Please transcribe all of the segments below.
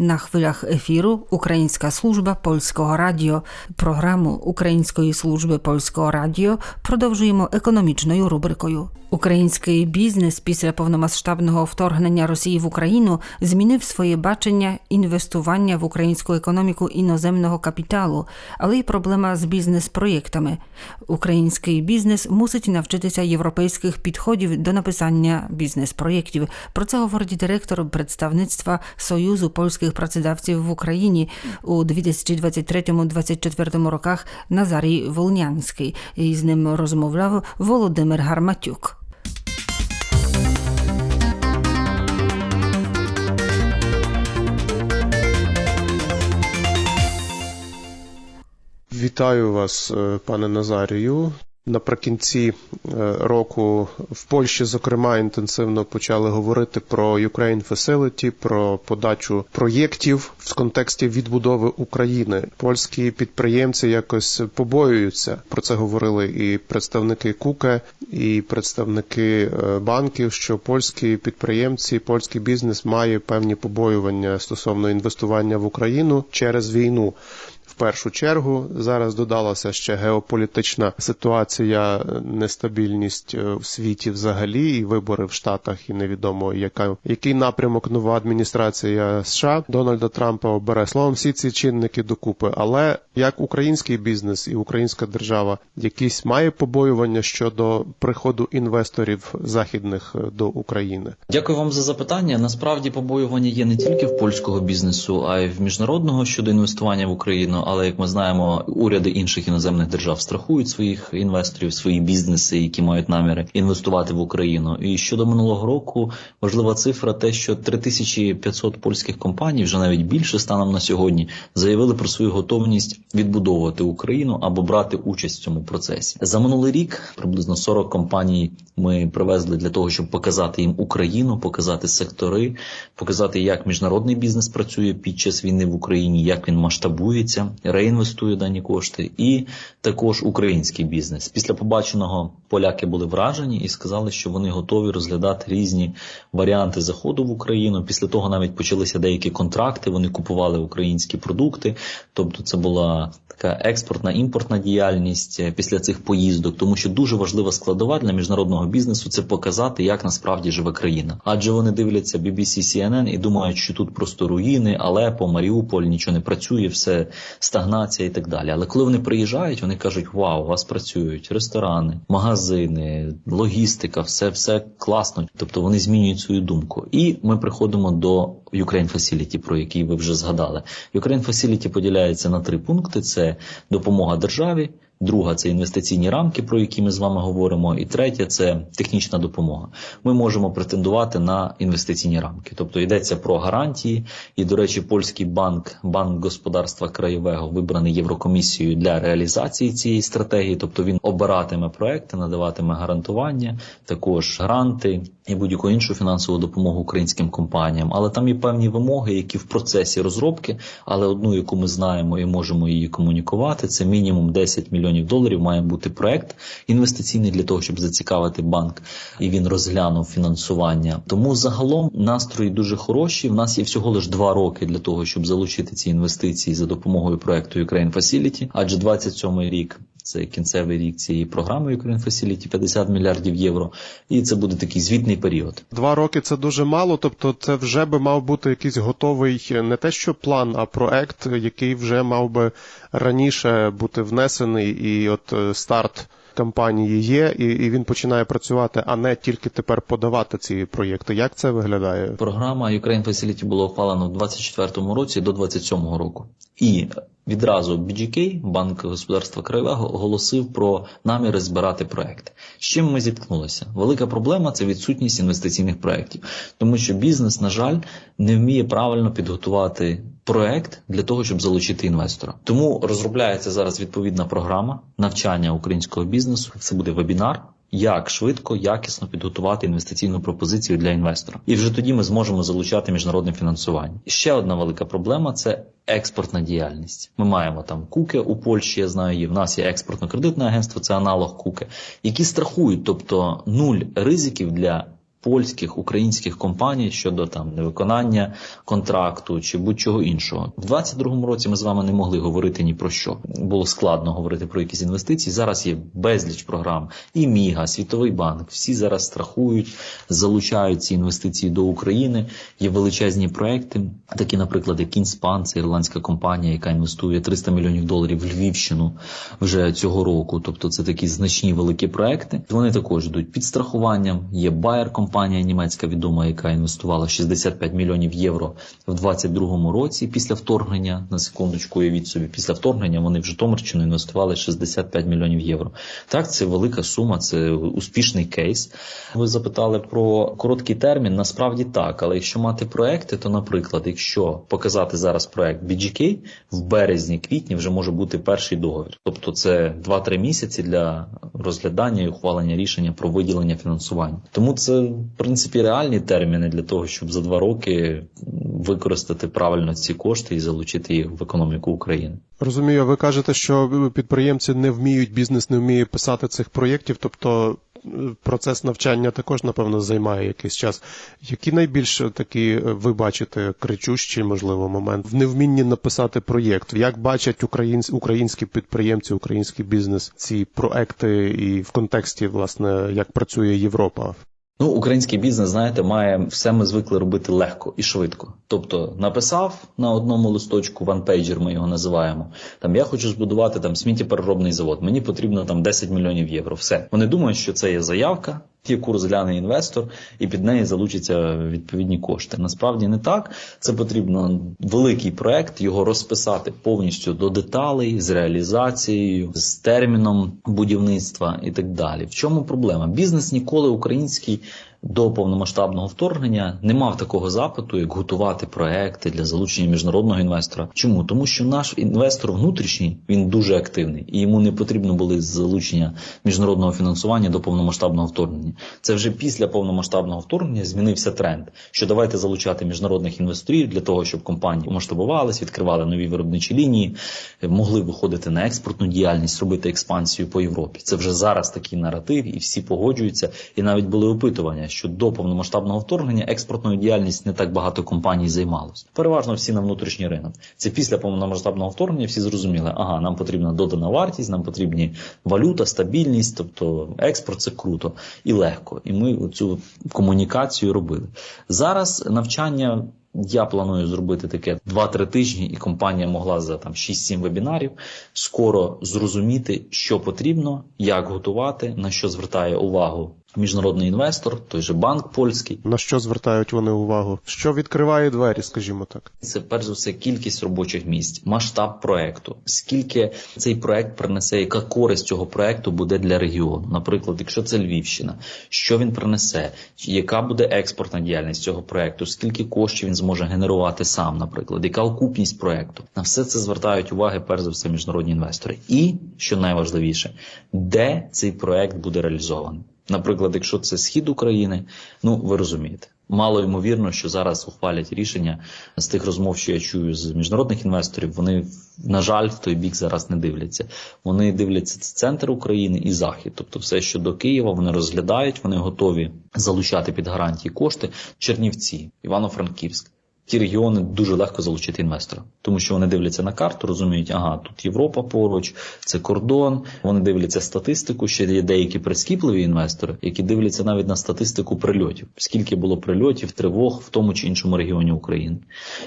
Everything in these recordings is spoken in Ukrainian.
На хвилях ефіру Українська служба польського радіо. Програму Української служби польського радіо продовжуємо економічною рубрикою. Український бізнес після повномасштабного вторгнення Росії в Україну змінив своє бачення інвестування в українську економіку іноземного капіталу, але й проблема з бізнес-проєктами. Український бізнес мусить навчитися європейських підходів до написання бізнес-проєктів. Про це говорить директор представництва Союзу польських працедавців в Україні у 2023-2024 роках Назарій Волнянський. І з ним розмовляв Володимир Гарматюк. Вітаю вас, е, пане Назарію. Наприкінці е, року в Польщі, зокрема, інтенсивно почали говорити про Ukraine Facility, про подачу проєктів в контексті відбудови України. Польські підприємці якось побоюються. Про це говорили і представники Куке, і представники е, банків. Що польські підприємці, польський бізнес має певні побоювання стосовно інвестування в Україну через війну. Першу чергу зараз додалася ще геополітична ситуація, нестабільність е, в світі взагалі, і вибори в Штатах, і невідомо яка який напрямок нова адміністрація США Дональда Трампа обере. Словом, всі ці чинники докупи. Але як український бізнес і українська держава якісь має побоювання щодо приходу інвесторів західних е, до України? Дякую вам за запитання. Насправді побоювання є не тільки в польського бізнесу, а й в міжнародного щодо інвестування в Україну. Але як ми знаємо, уряди інших іноземних держав страхують своїх інвесторів, свої бізнеси, які мають наміри інвестувати в Україну. І щодо минулого року важлива цифра, те, що 3500 польських компаній, вже навіть більше станом на сьогодні, заявили про свою готовність відбудовувати Україну або брати участь в цьому процесі. За минулий рік приблизно 40 компаній ми привезли для того, щоб показати їм Україну, показати сектори, показати, як міжнародний бізнес працює під час війни в Україні, як він масштабується, реінвестує дані кошти, і також український бізнес. Після побаченого поляки були вражені і сказали, що вони готові розглядати різні варіанти заходу в Україну. Після того навіть почалися деякі контракти. Вони купували українські продукти, тобто це була така експортна імпортна діяльність е, після цих поїздок, тому що дуже важлива складова для міжнародного бізнесу це показати, як насправді живе країна. Адже вони дивляться BBC, CNN і думають, що тут просто руїни, Алепо, Маріуполь, нічого не працює, все стагнація і так далі. Але коли вони приїжджають, вони кажуть: Вау, у вас працюють ресторани, магазини, логістика, все все класно. Тобто вони змінюють свою думку. І ми приходимо до Ukraine Facility, про який ви вже згадали. Ukraine Facility поділяється на три пункти: це допомога державі. Друга це інвестиційні рамки, про які ми з вами говоримо, і третє це технічна допомога. Ми можемо претендувати на інвестиційні рамки, тобто йдеться про гарантії. І, до речі, польський банк, банк господарства краєвого, вибраний Єврокомісією для реалізації цієї стратегії. Тобто він обиратиме проекти, надаватиме гарантування, також гранти і будь-яку іншу фінансову допомогу українським компаніям. Але там є певні вимоги, які в процесі розробки, але одну, яку ми знаємо і можемо її комунікувати, це мінімум 10 мільйонів доларів має бути проект інвестиційний для того, щоб зацікавити банк, і він розглянув фінансування. Тому загалом настрої дуже хороші. В нас є всього лише два роки для того, щоб залучити ці інвестиції за допомогою проекту Ukraine Facility, адже 27-й рік. Це кінцевий рік цієї програми Ukraine Facility 50 мільярдів євро, і це буде такий звітний період. Два роки це дуже мало. Тобто, це вже би мав бути якийсь готовий не те, що план, а проект, який вже мав би раніше бути внесений, і от е, старт кампанії є, і, і він починає працювати, а не тільки тепер подавати ці проєкти. Як це виглядає? Програма Ukraine Facility була ухвалена в 24-му році до 27-го року. І відразу BGK, Банк господарства краєвого, оголосив про наміри збирати проекти. З чим ми зіткнулися? Велика проблема це відсутність інвестиційних проєктів, тому що бізнес, на жаль, не вміє правильно підготувати проект для того, щоб залучити інвестора. Тому розробляється зараз відповідна програма навчання українського бізнесу. Це буде вебінар. Як швидко, якісно підготувати інвестиційну пропозицію для інвестора, і вже тоді ми зможемо залучати міжнародне фінансування. Ще одна велика проблема це експортна діяльність. Ми маємо там куки у Польщі. Я знаю, її в нас є експортно-кредитне агентство, це аналог куки, які страхують, тобто нуль ризиків для польських українських компаній щодо там невиконання контракту чи будь-чого іншого. В 22-му році ми з вами не могли говорити ні про що. Було складно говорити про якісь інвестиції. Зараз є безліч програм. І Міга, Світовий банк. Всі зараз страхують, залучають ці інвестиції до України. Є величезні проекти, такі, наприклад, як Кінспан, це ірландська компанія, яка інвестує 300 мільйонів доларів в Львівщину вже цього року. Тобто це такі значні великі проекти. Вони також йдуть під страхуванням. Є Bayer компанія німецька відома, яка інвестувала 65 мільйонів євро в 22-му році після вторгнення. На секундочку, уявіть собі, після вторгнення вони в Житомирщину інвестували 65 мільйонів євро. Так, це велика сума, це успішний кейс. Ви запитали про короткий термін. Насправді так, але якщо мати проекти, то, наприклад, якщо показати зараз проект BGK, в березні-квітні вже може бути перший договір. Тобто це 2-3 місяці для розглядання і ухвалення рішення про виділення фінансування. Тому це принципі реальні терміни для того, щоб за два роки використати правильно ці кошти і залучити їх в економіку України. Розумію, ви кажете, що підприємці не вміють, бізнес не вміє писати цих проєктів, тобто е, процес навчання також, напевно, займає якийсь час. Які найбільш такі е, ви бачите кричущі, можливо, момент в невмінні написати проєкт? Як бачать українсь- українські підприємці, український бізнес ці проекти і в контексті, власне, як працює Європа? Ну, український бізнес, знаєте, має все ми звикли робити легко і швидко. Тобто написав на одному листочку ванпейджер, ми його називаємо. Там я хочу збудувати там сміттєпереробний завод. Мені потрібно там 10 мільйонів євро. Все вони думають, що це є заявка, яку розгляне інвестор, і під неї залучаться відповідні кошти. Насправді не так. Це потрібно великий проект, його розписати повністю до деталей з реалізацією, з терміном будівництва і так далі. В чому проблема? Бізнес ніколи український. До повномасштабного вторгнення не мав такого запиту, як готувати проекти для залучення міжнародного інвестора. Чому? Тому що наш інвестор внутрішній він дуже активний, і йому не потрібно були залучення міжнародного фінансування до повномасштабного вторгнення. Це вже після повномасштабного вторгнення змінився тренд, що давайте залучати міжнародних інвесторів для того, щоб компанії масштабувались, відкривали нові виробничі лінії, могли виходити на експортну діяльність, робити експансію по Європі. Це вже зараз такий наратив, і всі погоджуються. І навіть були опитування, що до повномасштабного вторгнення експортною діяльність не так багато компаній займалось. Переважно всі на внутрішній ринок. Це після повномасштабного вторгнення всі зрозуміли, ага, нам потрібна додана вартість, нам потрібні валюта, стабільність, тобто експорт це круто і легко. І ми цю комунікацію робили. Зараз навчання. Я планую зробити таке 2-3 тижні, і компанія могла за там 6-7 вебінарів скоро зрозуміти, що потрібно, як готувати, на що звертає увагу міжнародний інвестор, той же банк польський. На що звертають вони увагу? Що відкриває двері, скажімо так? Це перш за все кількість робочих місць, масштаб проекту. Скільки цей проект принесе, яка користь цього проекту буде для регіону? Наприклад, якщо це Львівщина, що він принесе? Яка буде експортна діяльність цього проекту? Скільки коштів він зможе генерувати сам, наприклад, яка окупність проекту? На все це звертають уваги перш за все міжнародні інвестори. І що найважливіше, де цей проект буде реалізований? Наприклад, якщо це схід України, ну ви розумієте. Мало ймовірно, що зараз ухвалять рішення з тих розмов, що я чую з міжнародних інвесторів. Вони на жаль в той бік зараз не дивляться. Вони дивляться центр України і захід, тобто все, що до Києва, вони розглядають, вони готові залучати під гарантії кошти. Чернівці, Івано-Франківськ. Ті регіони дуже легко залучити інвестора, тому що вони дивляться на карту, розуміють, ага, тут Європа поруч, це кордон. Вони дивляться статистику. Ще є деякі прискіпливі інвестори, які дивляться навіть на статистику прильотів, скільки було прильотів, тривог в тому чи іншому регіоні України,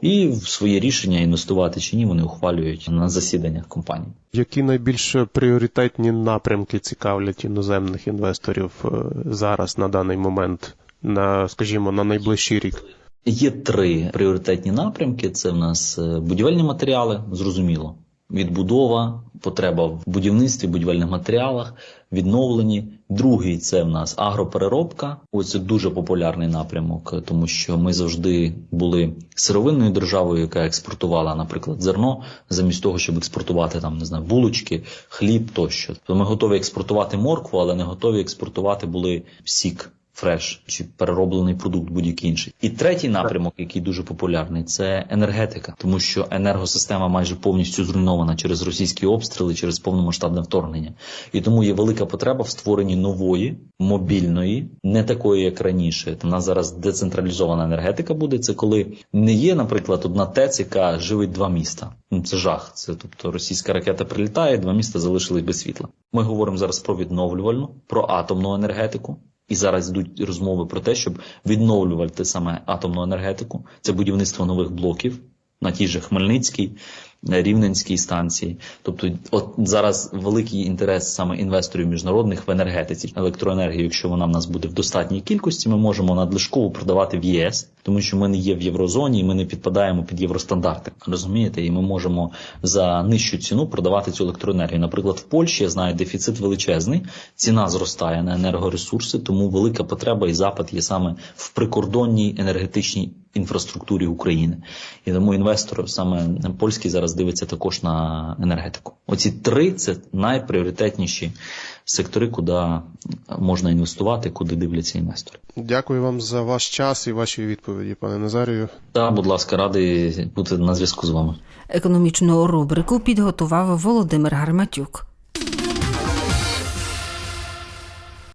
і в своє рішення інвестувати чи ні, вони ухвалюють на засіданнях компаній. Які найбільш пріоритетні напрямки цікавлять іноземних інвесторів е, зараз на даний момент, на скажімо, на найближчий рік? Є три пріоритетні напрямки: це в нас е, будівельні матеріали, зрозуміло. Відбудова, потреба в будівництві, будівельних матеріалах, відновлені. Другий це в нас агропереробка. Ось дуже популярний напрямок, тому що ми завжди були сировинною державою, яка експортувала, наприклад, зерно, замість того, щоб експортувати там не знаю, булочки, хліб тощо. То ми готові експортувати моркву, але не готові експортувати були сік фреш чи перероблений продукт, будь-який інший. І третій напрямок, який дуже популярний, це енергетика, тому що енергосистема майже повністю зруйнована через російські обстріли, через повномасштабне вторгнення. І тому є велика потреба в створенні нової, мобільної, не такої, як раніше. У нас зараз децентралізована енергетика буде. Це коли не є, наприклад, одна ТЕЦ, яка живить два міста. Ну це жах. Це тобто російська ракета прилітає, два міста залишились без світла. Ми говоримо зараз про відновлювальну, про атомну енергетику. І зараз йдуть розмови про те, щоб відновлювати саме атомну енергетику. Це будівництво нових блоків на тій же Хмельницькій, Рівненській станції. Тобто, от зараз великий інтерес саме інвесторів міжнародних в енергетиці. Електроенергію, якщо вона в нас буде в достатній кількості, ми можемо надлишково продавати в ЄС, тому що ми не є в єврозоні, і ми не підпадаємо під євростандарти. Розумієте, і ми можемо за нижчу ціну продавати цю електроенергію. Наприклад, в Польщі я знаю дефіцит величезний, ціна зростає на енергоресурси, тому велика потреба і запит є саме в прикордонній енергетичній інфраструктурі України. І тому інвестор саме польський зараз дивиться також на енергетику. Оці три це найпріоритетніші сектори, куди можна інвестувати, куди дивляться інвестори. Дякую вам за ваш час і ваші відповіді, пане Назарію. Та, будь ласка, радий бути на зв'язку з вами. Економічну рубрику підготував Володимир Гарматюк.